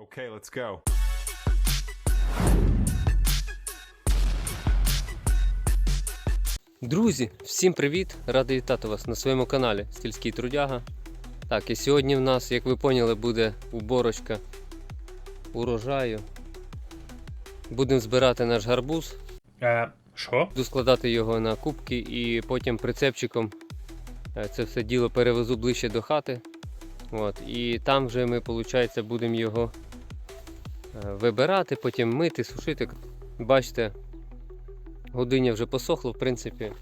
Okay, let's go. Друзі, всім привіт! Радий вітати вас на своєму каналі Стільський Трудяга. Так, і сьогодні в нас, як ви поняли, буде уборочка урожаю. Будемо збирати наш гарбуз, Е, що? буду складати його на кубки і потім прицепчиком е, це все діло перевезу ближче до хати. От, і там вже ми, виходить, будемо його вибирати, потім мити, сушити. Бачите, годиня вже посохло, в принципі.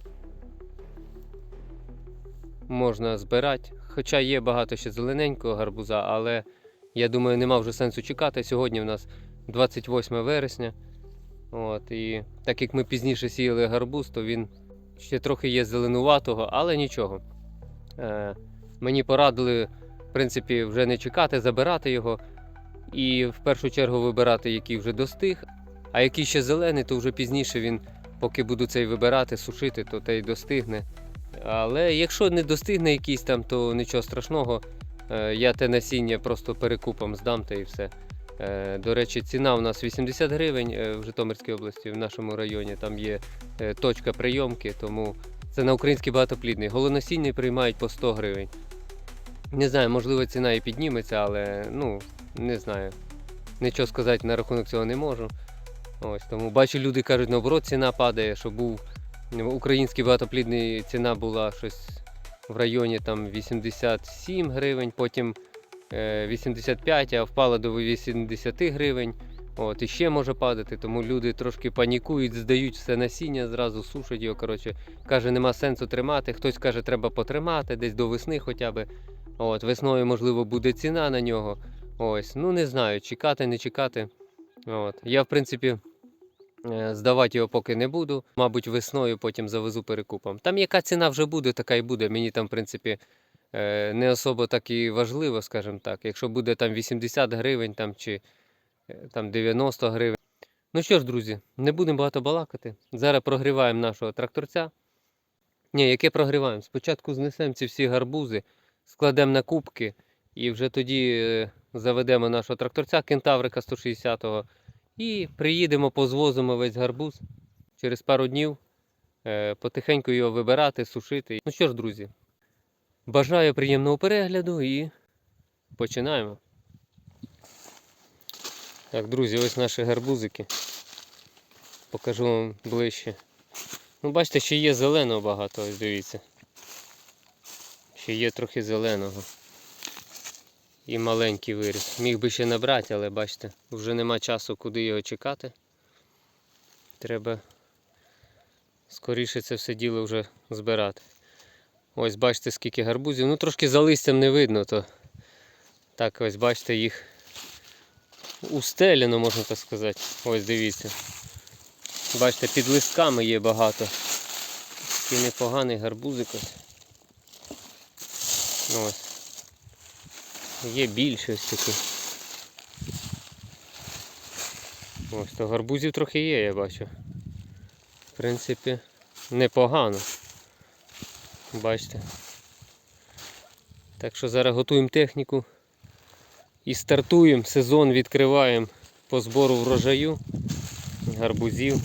Можна збирати. Хоча є багато ще зелененького гарбуза, але я думаю, нема вже сенсу чекати. Сьогодні в нас 28 вересня. От, і так як ми пізніше сіяли гарбуз, то він ще трохи є зеленуватого, але нічого. Е, мені порадили, в принципі, вже не чекати, забирати його. І в першу чергу вибирати, який вже достиг. А який ще зелений, то вже пізніше він, поки буду цей вибирати, сушити, то той достигне. Але якщо не достигне якийсь там, то нічого страшного. Е, Я те насіння просто перекупом здам та і все. Е, До речі, ціна у нас 80 гривень е, в Житомирській області, в нашому районі. Там є точка прийомки, тому це на український багатоплідний. Голоносінний приймають по 100 гривень. Не знаю, можливо, ціна і підніметься, але ну, не знаю. Нічого сказати на рахунок цього не можу. Ось тому бачу, люди кажуть, наоборот, ціна падає, що був український багатоплідний ціна була щось в районі там 87 гривень, потім е, 85, а впала до 80 гривень. От, і ще може падати, тому люди трошки панікують, здають все насіння, зразу сушать його. Коротше, каже, нема сенсу тримати. Хтось каже, треба потримати десь до весни хоча б. От, весною, можливо, буде ціна на нього. Ось, ну не знаю, чекати, не чекати. От. Я, в принципі, е, здавати його поки не буду. Мабуть, весною потім завезу перекупом. Там яка ціна вже буде, така і буде. Мені там, в принципі, е, не особо так і важливо, скажімо так. Якщо буде там 80 гривень там, чи е, там 90 гривень. Ну що ж, друзі, не будемо багато балакати. Зараз прогріваємо нашого тракторця. Ні, яке прогріваємо? Спочатку знесемо ці всі гарбузи, складемо на кубки і вже тоді заведемо нашого тракторця кентаврика 160-го і приїдемо, позвозимо весь гарбуз через пару днів. е, Потихеньку його вибирати, сушити. Ну що ж, друзі, бажаю приємного перегляду і починаємо. Так, друзі, ось наші гарбузики. Покажу вам ближче. Ну, бачите, ще є зеленого багато, ось дивіться. Ще є трохи зеленого. І маленький виріс. Міг би ще набрати, але бачите, вже нема часу, куди його чекати. Треба скоріше це все діло вже збирати. Ось бачите, скільки гарбузів. Ну трошки за листям не видно, то так ось бачите їх устелено, можна так сказати. Ось дивіться. Бачите, під листками є багато. Такий непоганий гарбузик ось. Ось. Є більше ось такі. Ось то гарбузів трохи є, я бачу. В принципі, непогано. Бачите. Так що зараз готуємо техніку і стартуємо, сезон відкриваємо по збору врожаю, гарбузів.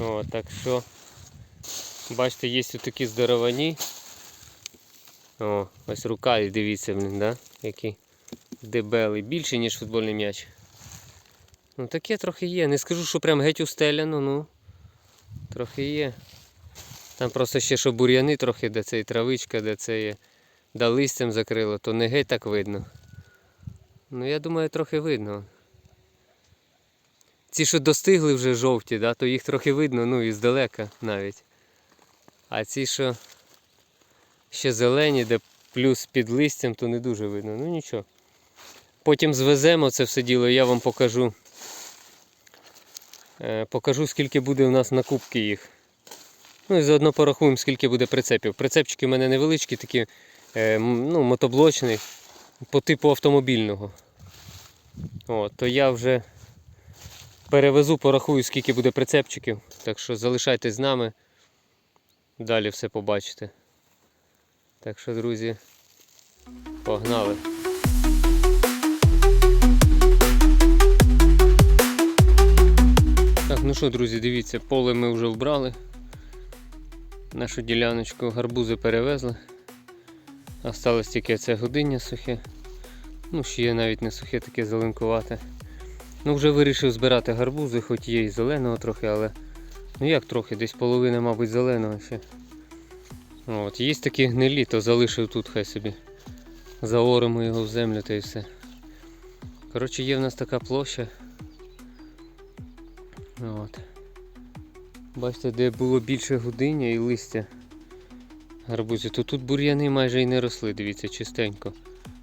О, так що, бачите, є такі здоровані. О, ось рука, і дивіться, блін, да? який дебелий, більший, ніж футбольний м'яч. Ну таке трохи є. Не скажу, що прям геть устеляно, ну трохи є. Там просто ще що бур'яни трохи, де це і травичка, де це є, да листям закрило, то не геть так видно. Ну я думаю, трохи видно. Ці, що достигли вже жовті, да, то їх трохи видно, ну і здалека навіть. А ці, що ще зелені, де плюс під листям, то не дуже видно. Ну нічого. Потім звеземо це все діло, я вам покажу. Е, покажу, скільки буде у нас на кубки їх. Ну і заодно порахуємо, скільки буде прицепів. Прицепчики в мене невеличкі, такі е, ну, мотоблочний, по типу автомобільного. О, то я вже перевезу, порахую, скільки буде прицепчиків. Так що залишайтесь з нами. Далі все побачите. Так що, друзі, погнали! Так, ну що, друзі, дивіться, поле ми вже вбрали. Нашу діляночку гарбузи перевезли. Осталось тільки це годиння сухе. Ну, ще є навіть не сухе, таке зеленкувате. Ну, вже вирішив збирати гарбузи, хоч є і зеленого трохи, але ну як трохи, десь половина, мабуть, зеленого ще. От, є такі гнилі, то залишив тут хай собі. Заоримо його в землю та і все. Коротше, є в нас така площа. От. Бачите, де було більше гудиння і листя гарбузів, то тут бур'яни майже і не росли, дивіться, чистенько.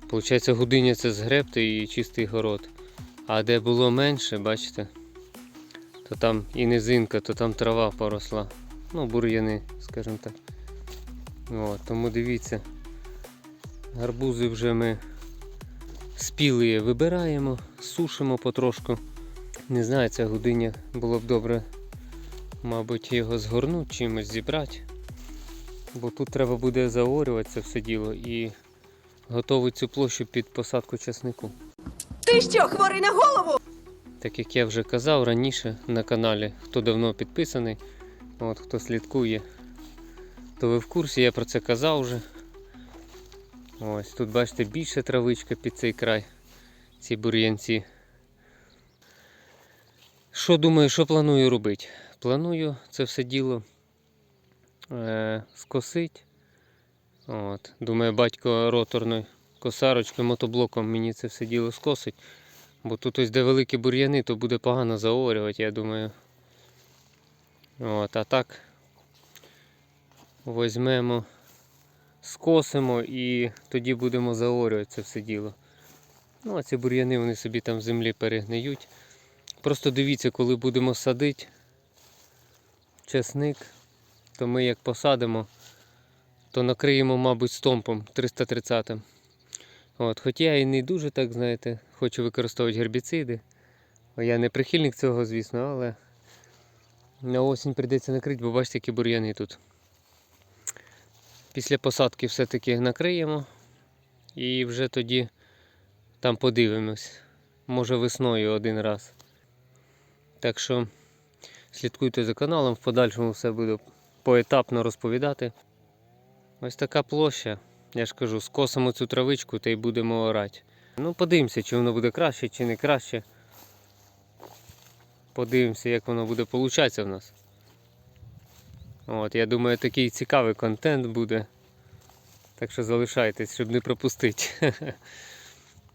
Получається, гудиння це згребти і чистий город. А де було менше, бачите, то там і низинка, то там трава поросла. Ну, бур'яни, скажімо так. От, тому дивіться, гарбузи вже ми спілі вибираємо, сушимо потрошку. Не знаю, ця гудиня було б добре, мабуть, його згорнути, чимось зібрати. Бо тут треба буде заорювати це все діло і готувати цю площу під посадку часнику. Ти що, хворий на голову? Так як я вже казав раніше на каналі, хто давно підписаний, от хто слідкує, то ви в курсі, я про це казав вже. Ось тут бачите більше травичка під цей край, ці бур'янці. Що думаю, що планую робити? Планую це все діло е, скосити. От. Думаю, батько роторною косарочкою, мотоблоком мені це все діло скосить. Бо тут ось де великі бур'яни, то буде погано заорювати, я думаю. От, а так візьмемо, скосимо і тоді будемо заорювати це все діло. Ну, а ці бур'яни вони собі там в землі перегниють. Просто дивіться, коли будемо садити чесник, то ми як посадимо, то накриємо, мабуть, стомпом 330 От, Хоч я і не дуже так, знаєте, хочу використовувати гербіциди. Я не прихильник цього, звісно, але на осінь прийдеться накрити, бо бачите, які бур'яни тут. Після посадки все-таки накриємо і вже тоді там подивимось. Може весною один раз. Так що слідкуйте за каналом, в подальшому все буду поетапно розповідати. Ось така площа. Я ж кажу, скосимо цю травичку та й будемо орати. Ну, подивимося, чи воно буде краще, чи не краще. Подивимося, як воно буде получатися в нас. От, я думаю, такий цікавий контент буде. Так що залишайтесь, щоб не пропустити.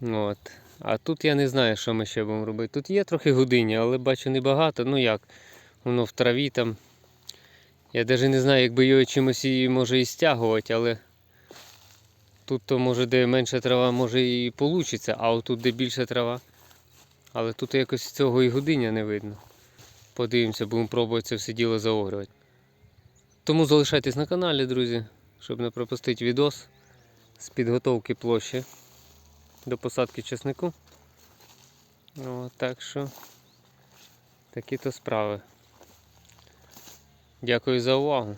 От. А тут я не знаю, що ми ще будемо робити. Тут є трохи гудині, але бачу небагато. Ну як, воно в траві там. Я навіть не знаю, якби його чимось і може і стягувати, але тут то може де менша трава, може і вийде, а отут де більша трава. Але тут якось цього і годиня не видно. Подивимося, будемо пробувати це все діло заорювати. Тому залишайтесь на каналі, друзі, щоб не пропустити відос з підготовки площі до посадки чеснику. О, так що такі то справи. Дякую за увагу.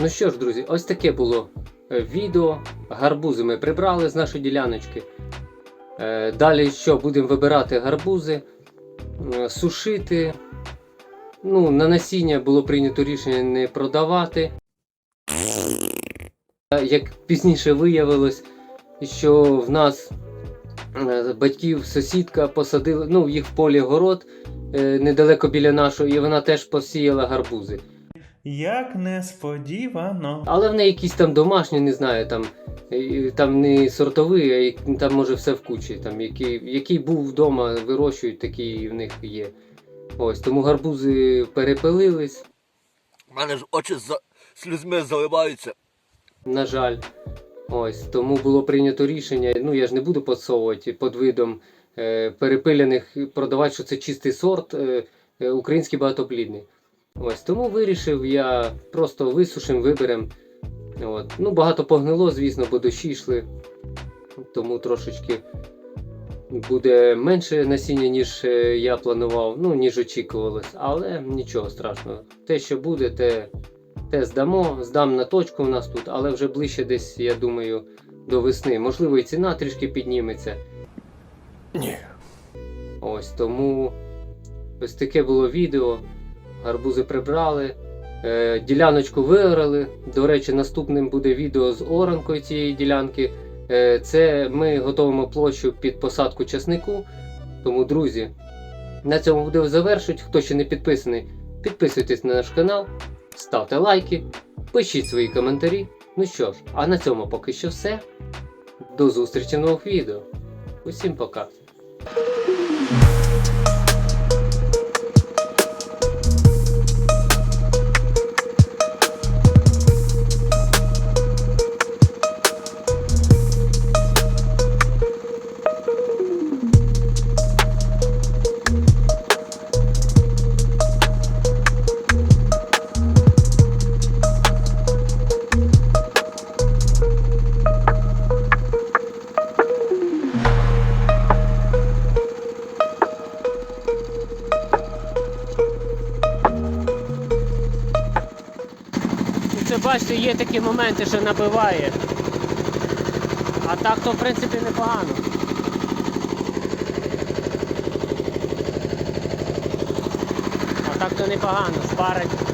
Ну що ж, друзі, ось таке було е, відео. Гарбузи ми прибрали з нашої діляночки. Е, Далі що, будемо вибирати гарбузи, сушити. Ну, на насіння було прийнято рішення не продавати. Е, Як пізніше виявилось, що в нас е, батьків сусідка посадила, ну, в їх в полі город е, недалеко біля нашого, і вона теж посіяла гарбузи. Як несподівано. Але в неї якісь там домашні, не знаю, там, там не сортовий, а там може все в кучі. Там, який, який був вдома, вирощують, такі в них є. Ось, тому гарбузи перепилились, У мене ж очі за слізьми заливаються. на жаль. Ось, тому було прийнято рішення. Ну я ж не буду подсовувати під видом е, перепиляних продавати, що це чистий сорт, е, е, український багатоплідний. Ось тому вирішив я просто висушим, виберем. От. Ну, багато погнило, звісно, бо дощі йшли. Тому трошечки буде менше насіння, ніж е, я планував, ну, ніж очікувалось. Але нічого страшного. Те, що буде, те, те здамо. Здам на точку у нас тут, але вже ближче десь, я думаю, до весни. Можливо, і ціна трішки підніметься. Ні. Ось тому Ось таке було відео. Гарбузи прибрали, е, діляночку виграли. До речі, наступним буде відео з оранкою цієї ділянки. Е, це ми готуємо площу під посадку часнику. Тому, друзі, на цьому відео завершують. Хто ще не підписаний, підписуйтесь на наш канал, ставте лайки, пишіть свої коментарі. Ну що ж, а на цьому поки що все. До зустрічі в нових відео. Усім пока. Це бачите, є такі моменти, що набиває. А так то в принципі непогано. А так то непогано, спарить.